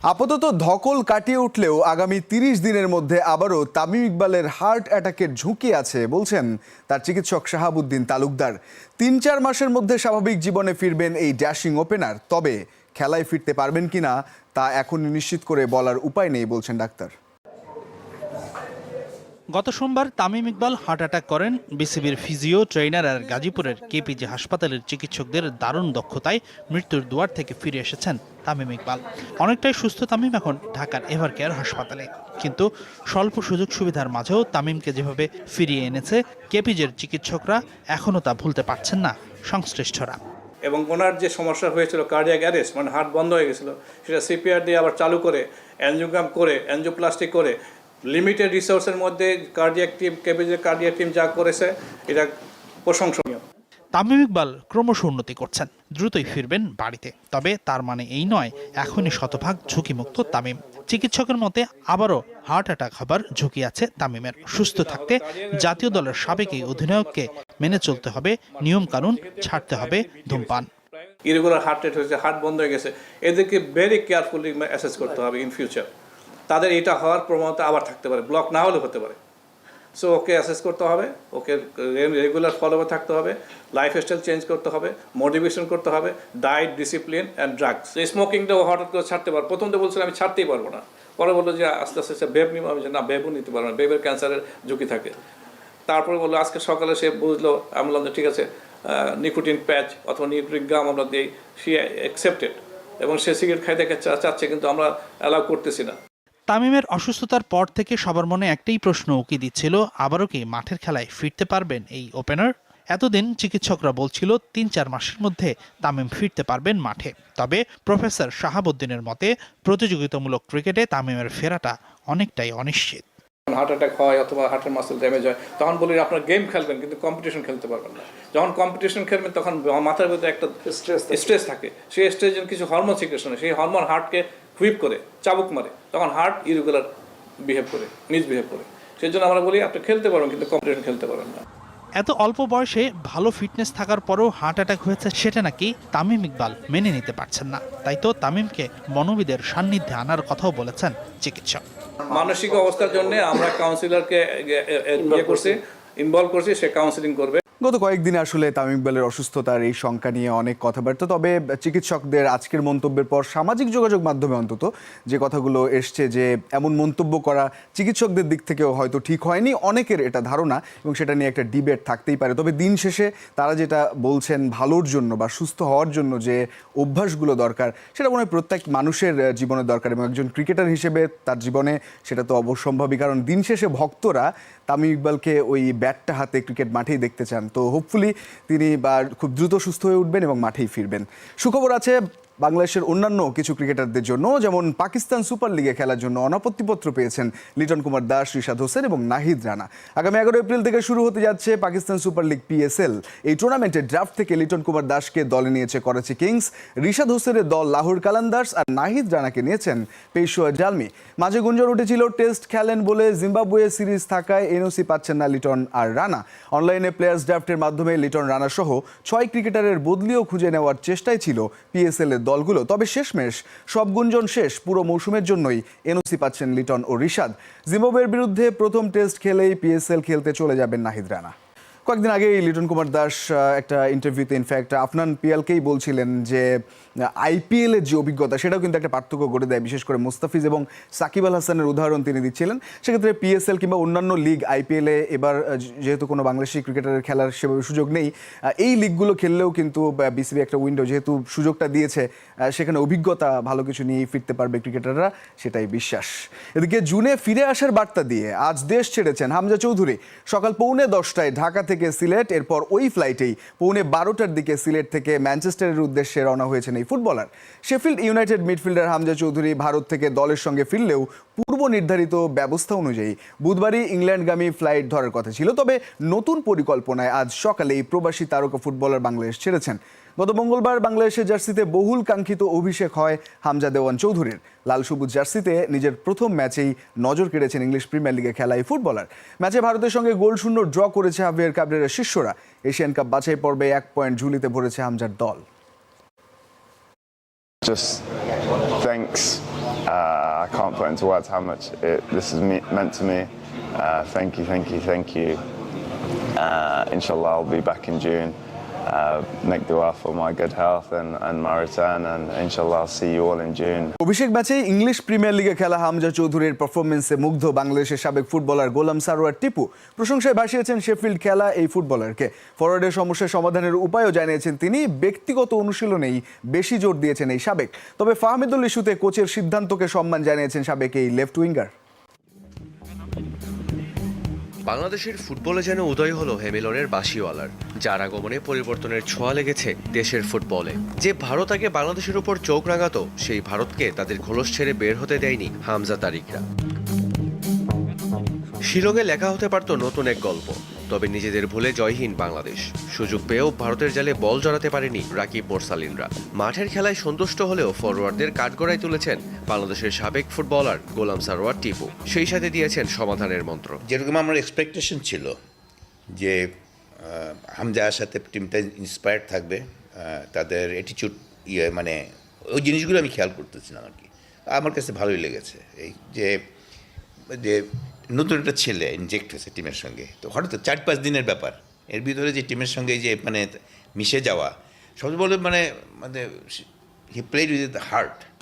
আপাতত ধকল কাটিয়ে উঠলেও আগামী তিরিশ দিনের মধ্যে আবারও তামিম ইকবালের হার্ট অ্যাটাকের ঝুঁকি আছে বলছেন তার চিকিৎসক শাহাবুদ্দিন তালুকদার। তিন চার মাসের মধ্যে স্বাভাবিক জীবনে ফিরবেন এই ড্যাশিং ওপেনার, তবে খেলায় ফিরতে পারবেন কিনা তা এখন নিশ্চিত করে বলার উপায় নেই বলছেন ডাক্তার। গত সোমবার তামিম ইকবাল হার্ট অ্যাটাক করেন। বিসিবির ফিজিও ট্রেনার আর গাজীপুরের কেপিজি হাসপাতালের চিকিৎসকদের দারুণ দক্ষতায় মৃত্যুর দুয়ার থেকে ফিরে এসেছেন তামিম ইকবাল। অনেকটাই সুস্থ তামিম এখন ঢাকার এভার কেয়ার হাসপাতালে। কিন্তু স্বল্প সুযোগ সুবিধার মাঝেও তামিমকে যেভাবে ফিরিয়ে এনেছে, কেপিজের চিকিৎসকরা এখনও তা ভুলতে পারছেন না সংশ্লিষ্টরা। এবং ওনার যে সমস্যা হয়েছিল কার্ডিয়াক অ্যারেস্ট মানে হার্ট বন্ধ হয়ে গেছিল, সেটা সিপিআর দিয়ে আবার চালু করে অ্যানজিওগ্রাম করে অ্যানজিওপ্লাস্টিক করে লিমিটেড রিসোর্সের মধ্যে কার্ডিয়াক টিম কেপিজের কার্ডিয়াক টিম যা করেছে এটা প্রশংসনীয়। তামিম ইকবাল ক্রমশ উন্নতি করছেন দ্রুতই ফিরবেন বাড়িতে। তবে তার মানে এই নয় এখনই শতভাগ ঝুঁকিমুক্ত তামিম। চিকিৎসকের মতে আবারও হার্ট অ্যাটাক হবার ঝুঁকি আছে তামিমের। সুস্থ থাকতে জাতীয় দলের সাবেক এই অধিনায়ককে মেনে চলতে হবে নিয়ম কানুন ছাড়তে হবে ধূমপান। ইরেগুলার হার্ট রেট হয়েছে হার্ট বন্ধ হয়ে গেছে। এদেরকে ভেরি কেয়ারফুলি অ্যাসেস করতে হবে ইন ফিউচার তাদের এটা হওয়ার প্রবণতা আবার থাকতে পারে ব্লক না হলে হতে পারে। সো ওকে অ্যাসেস করতে হবে, ওকে রেগুলার ফলো থাকতে হবে লাইফ স্টাইল চেঞ্জ করতে হবে মোটিভেশন করতে হবে ডায়েট ডিসিপ্লিন অ্যান্ড ড্রাগস এই স্মোকিংটা হঠাৎ করে ছাড়তে পারব। প্রথম তো বলছিলাম, আমি ছাড়তেই পারব না। পরে বলল যে, আস্তে আস্তে সে বেব নিবো। আমি না বেবও নিতে পারব না। বেবের ক্যান্সারের ঝুঁকি থাকে। তারপরে বলল, আজকে সকালে সে বুঝলো। আমি বললাম যে, ঠিক আছে নিকোটিন প্যাচ অথবা নিকোটিন গাম আমরা দিই, সে অ্যাকসেপ্টেড এবং সে সিগারেট খাইতে চাচ্ছে, কিন্তু আমরা অ্যালাউ করতেছি না। তামিমের অসুস্থতার পর থেকে সবার মনে একটাই প্রশ্ন উকি দিচ্ছিল আবারও কি মাঠের খেলায় ফিরতে পারবেন এই ওপেনার এতদিন চিকিৎসকরা বলছিল তিন চার মাসের মধ্যে তামিম ফিরতে পারবেন মাঠে। তবে প্রফেসর শাহাবুদ্দিনের মতে প্রতিযোগিতামূলক ক্রিকেটে তামিমের ফেরাটা অনেকটাই অনিশ্চিত। হার্ট অ্যাটাক হয় অথবা হার্টের মাসেল ড্যামেজ হয় তখন বলি আপনার গেম খেলবেন কিন্তু কম্পিটিশন খেলতে পারবেন না। যখন কম্পিটিশন খেলবেন তখন মাথার ভিতরে একটা স্ট্রেস স্ট্রেস থাকে। সেই স্ট্রেসের কিছু হরমোন সিক্রেশন হয়। সেই হরমোন হার্টকে হুইপ করে চাবুক মারে তখন হার্ট ইরেগুলার বিহেভ করে মিসবিহেভ করে। সেই জন্য আমরা বলি আপনি খেলতে পারবেন কিন্তু কম্পিটিশন খেলতে পারবেন না। এত অল্প বয়সে ভালো ফিটনেস থাকার পরেও হার্ট অ্যাটাক হয়েছে সেটা নাকি তামিম ইকবাল মেনে নিতে পারছেন না। তাই তো তামিমকে মনোবিদের সান্নিধ্যে আনার কথাও বলেছেন চিকিৎসক। মানসিক অবস্থার জন্য আমরা কাউন্সিলরকে ইয়ে করছি ইনভলভ করছি সে কাউন্সিলিং করবে। গত কয়েকদিনে আসলে তামিম ইকবালের অসুস্থতার এই শঙ্কা নিয়ে অনেক কথাবার্তা। তবে চিকিৎসকদের আজকের মন্তব্যের পর সামাজিক যোগাযোগ মাধ্যমে অন্তত যে কথাগুলো এসছে যে এমন মন্তব্য করা চিকিৎসকদের দিক থেকেও হয়তো ঠিক হয়নি, অনেকের এটা ধারণা এবং সেটা নিয়ে একটা ডিবেট থাকতেই পারে। তবে দিন শেষে তারা যেটা বলছেন ভালোর জন্য বা সুস্থ হওয়ার জন্য যে অভ্যাসগুলো দরকার, সেটা মনে হয় প্রত্যেক মানুষের জীবনে দরকার এবং একজন ক্রিকেটার হিসেবে তার জীবনে সেটা তো অবশ্যম্ভাবী। কারণ দিন শেষে ভক্তরা তামিম ইকবালকে ওই ব্যাটটা হাতে ক্রিকেট মাঠেই দেখতে চান। তো হোপফুলি তিনি বা খুব দ্রুত সুস্থ হয়ে উঠবেন এবং মাঠেই ফিরবেন। সুখবর আছে বাংলাদেশের অন্যান্য কিছু ক্রিকেটারদের জন্য, যেমন পাকিস্তান সুপার লিগে খেলার জন্য অনাপত্তিপত্র পেয়েছেন লিটন কুমার দাস ঋষাদ হোসেন এবং নাহিদ রানা। আগামী এগারো এপ্রিল থেকে শুরু হতে যাচ্ছে পাকিস্তান সুপার লিগ পিএসএল এই টুর্নামেন্টে ড্রাফট থেকে লিটন কুমার দাসকে দলে নিয়েছে করাচি কিংস ঋষাদ হোসেনের দল লাহোর কালান্দার্স আর নাহিদ রানাকে নিয়েছেন পেশোয়া জালমি। মাঝে গুঞ্জন উঠেছিল, টেস্ট খেলেন বলে জিম্বাবুয়ে সিরিজ থাকায় এনওসি পাচ্ছেন না লিটন আর রানা। অনলাইনে প্লেয়ার্স ড্রাফটের মাধ্যমে লিটন রানা সহ ছয় ক্রিকেটারের বদলিও খুঁজে নেওয়ার চেষ্টাই ছিল পিএসএল এর দলগুলো। তবে শেষমেশ সব গুঞ্জন শেষ পুরো মৌসুমের জন্যই এনওসি পাচ্ছেন লিটন ও রিশাদ। জিম্বাবুয়ের বিরুদ্ধে প্রথম টেস্ট খেলেই পিএসএল খেলতে চলে যাবেন নাহিদ রানা। কয়েকদিন আগেই লিটন কুমার দাস একটা ইন্টারভিউতে ইনফ্যাক্ট আফনান পিয়ালকেই বলছিলেন যে আইপিএল এর যে অভিজ্ঞতা সেটাও কিন্তু একটা পার্থক্য করে দেয়, বিশেষ করে মুস্তাফিজ এবং সাকিব আল হাসানের উদাহরণ তিনি দিচ্ছিলেন। সেক্ষেত্রে পিএসএল কিংবা অন্যান্য লিগ আইপিএলে এবার যেহেতু কোনো বাংলাদেশি ক্রিকেটারের খেলার সেভাবে সুযোগ নেই এই লিগগুলো খেললেও কিন্তু বিসিবি একটা উইন্ডো যেহেতু সুযোগটা দিয়েছে সেখানে অভিজ্ঞতা ভালো কিছু নিয়ে ফিরতে পারবে ক্রিকেটাররা, সেটাই বিশ্বাস। এদিকে জুনে ফিরে আসার বার্তা দিয়ে আজ দেশ ছেড়েছেন হামজা চৌধুরী। সকাল পৌনে দশটায় ঢাকা থেকে সিলেট, এরপর ওই ফ্লাইটেই পৌনে বারোটার দিকে সিলেট থেকে ম্যানচেস্টারের উদ্দেশ্যে রওনা হয়েছেন এই footballer. Sheffield United midfielder Hamza Chowdhury Bharat থেকে দলের সঙ্গে ফিরলেও পূর্ব নির্ধারিত ব্যবস্থা অনুযায়ী বুধবারই ইংল্যান্ডগামী ফ্লাইট ধরার কথা ছিল। তবে নতুন পরিকল্পনায় আজ সকালেই প্রবাসী তারকা ফুটবলার বাংলাদেশ ছেড়েছেন। গত মঙ্গলবার বাংলাদেশের জার্সিতে বহুল কাঙ্ক্ষিত অভিষেক হয় হামজা দেওয়ান চৌধুরীর। লাল সবুজ জার্সিতে নিজের প্রথম ম্যাচেই নজর কেড়েছেন ইংলিশ প্রিমিয়ার লিগে খেলা এই ফুটবলার। ম্যাচে ভারতের সঙ্গে গোল শূন্য ড্র করেছে হাভিয়ার কাবরেরার শিষ্যরা এশিয়ান কাপ বাছাই পর্বে এক পয়েন্ট ঝুলিতে ভরেছে হামজার দল just thanks Uh, I can't put into words how much it, this is me, meant to me. Uh, thank you, thank you, thank you. Uh, inshallah, I'll be back in June. অভিষেক ম্যাচে English premier লিগে খেলা হামজা চৌধুরীর পারফরমেন্সে মুগ্ধ বাংলাদেশের সাবেক footballer গোলাম সারোয়ার টিপু। প্রশংসায় ভাসিয়েছেন Sheffield খেলা এই ফুটবলারকে ফরওয়ার্ডের সমস্যা সমাধানের উপায়ও জানিয়েছেন তিনি, ব্যক্তিগত অনুশীলনেই বেশি জোর দিয়েছেন এই সাবেক। তবে ফাহমিদুল ইস্যুতে কোচের সিদ্ধান্তকে সম্মান জানিয়েছেন সাবেক এই লেফট উইঙ্গার বাংলাদেশের ফুটবলে যেন উদয় হলো হেমিলনের বাসিওয়ালার যার আগমনে পরিবর্তনের ছোঁয়া লেগেছে দেশের ফুটবলে। যে ভারত আগে বাংলাদেশের উপর চোখ রাঙাত, সেই ভারতকে তাদের খোলস ছেড়ে বের হতে দেয়নি হামজা তারিকরা। শিলংয়ে লেখা হতে পারত নতুন এক গল্প। তবে নিজেদের ভুলে জয়হীন বাংলাদেশ। সুযোগ পেয়েও ভারতের জালে বল জড়াতে পারেনি রাকিব মোরসালিনরা। মাঠের খেলায় সন্তুষ্ট হলেও ফরওয়ার্ডদের কাঠগড়ায় তুলেছেন বাংলাদেশের সাবেক ফুটবলার গোলাম সারোয়ার টিপু। সেই সাথে দিয়েছেন সমাধানের মন্ত্র। যেরকম আমার এক্সপেকটেশন ছিল যে হামজার সাথে টিমটা ইন্সপায়ার্ড থাকবে তাদের অ্যাটিচিউড ইয়ে মানে ওই জিনিসগুলো আমি খেয়াল করতেছিলাম আর কি। আমার কাছে ভালোই লেগেছে। এই যে যে নতুন একটা ছেলে ইনজেক্ট হয়েছে টিমের সঙ্গে। তো হঠাৎ চার পাঁচ দিনের ব্যাপার। এর ভিতরে যে টিমের সঙ্গে যে মানে মিশে যাওয়া সবচেয়ে বলে মানে মানে হি প্লেড উইথ হার্ট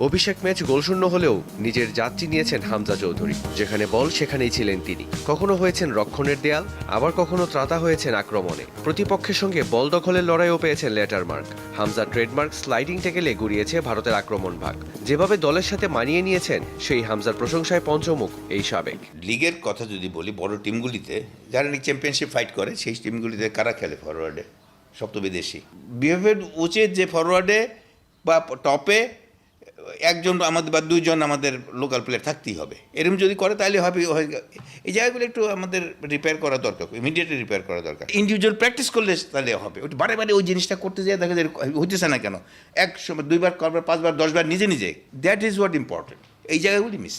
অভিষেক ম্যাচ গোলশূন্য হলেও নিজের যাত্রী নিয়েছেন হামজা চৌধুরী। যেখানে বল সেখানেই ছিলেন তিনি। কখনো হয়েছেন রক্ষণের দেয়াল, আবার কখনো ত্রাতা হয়েছেন আক্রমণে। প্রতিপক্ষের সঙ্গে বল দখলের লড়াইও পেয়েছেন letter mark Hamza trademark sliding টেকেলে গুড়িয়েছে ভারতের আক্রমণ ভাগ। যেভাবে দলের সাথে মানিয়ে নিয়েছেন, সেই হামজার প্রশংসায় পঞ্চমুখ এই সাবেক। লিগের কথা যদি বলি, বড় টিমগুলিতে যারা চ্যাম্পিয়নশিপ ফাইট করে, সেই টিমগুলিতে কারা খেলে ফরওয়ার্ডে সব তো বিদেশি। বিহেভিয়ার উচিত যে ফরওয়ার্ডে বা টপে একজন আমাদের বা দুজন আমাদের লোকাল প্লেয়ার থাকতেই হবে। এরকম যদি করে তাহলে হবে এই জায়গাগুলো একটু আমাদের রিপেয়ার করা দরকার ইমিডিয়েটলি রিপেয়ার করা দরকার। ইন্ডিভিজুয়াল প্র্যাকটিস করলে তাহলে হবে। ওই বারে বারে ওই জিনিসটা করতে যায় দেখা যায় হইতেছে না কেন? এক সময় দুইবার করবার পাঁচবার, দশবার নিজে নিজে। দ্যাট ইজ হোয়াট ইম্পর্টেন্ট এই জায়গাগুলি মিস।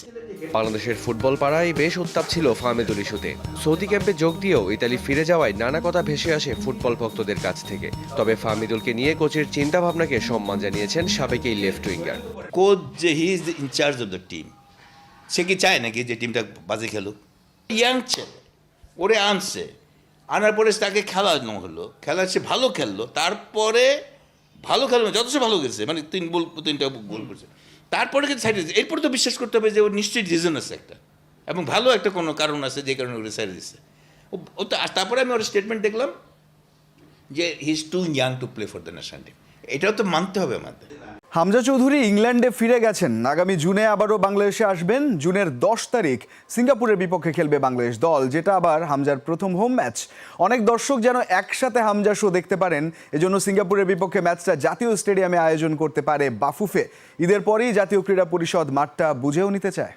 বাংলাদেশের ফুটবল পাড়ায় বেশ উত্তাপ ছিল ফাহমেদুল ইস্যুতে। সৌদি ক্যাম্পে যোগ দিয়েও ইতালি ফিরে যাওয়ায় নানা কথা ভেসে আসে ফুটবল ভক্তদের কাছ থেকে। তবে ফাহমিদুলকে নিয়ে কোচের চিন্তা ভাবনাকে সম্মান জানিয়েছেন সাবেক এই লেফট উইঙ্গার। কোচ যে he is in charge of the team সে কি চায় নাকি যে টিমটা বাজে খেলুক? ইয়াং ছেলে ওরে আনছে। আনার পরে তাকে খেলানো হলো খেলা সে ভালো খেললো তারপরে ভালো খেললো না, যথেষ্ট ভালো গেছে মানে তিন বল তিনটা গোল করছে। তারপরে কিন্তু সাইড দিচ্ছে এরপরে তো বিশ্বাস করতে হবে যে ওর নিশ্চয়ই রিজন আছে একটা। এবং ভালো একটা কোনো কারণ আছে যে কারণে ওরা সাইড দিচ্ছে ও- তো তারপরে আমি ওর স্টেটমেন্ট দেখলাম যে he is too young to play for the national team এটাও তো মানতে হবে আমাদের। হামজা চৌধুরী ইংল্যান্ডে ফিরে গেছেন। আগামী জুনে আবারও বাংলাদেশে আসবেন। জুনের দশ তারিখ সিঙ্গাপুরের বিপক্ষে খেলবে বাংলাদেশ দল, যেটা আবার হামজার প্রথম হোম ম্যাচ। অনেক দর্শক যেন একসাথে হামজা শো দেখতে পারেন, এজন্য সিঙ্গাপুরের বিপক্ষে ম্যাচটা জাতীয় স্টেডিয়ামে আয়োজন করতে পারে বাফুফে। ঈদের পরেই জাতীয় ক্রীড়া পরিষদ মাঠটা বুঝেও নিতে চায়।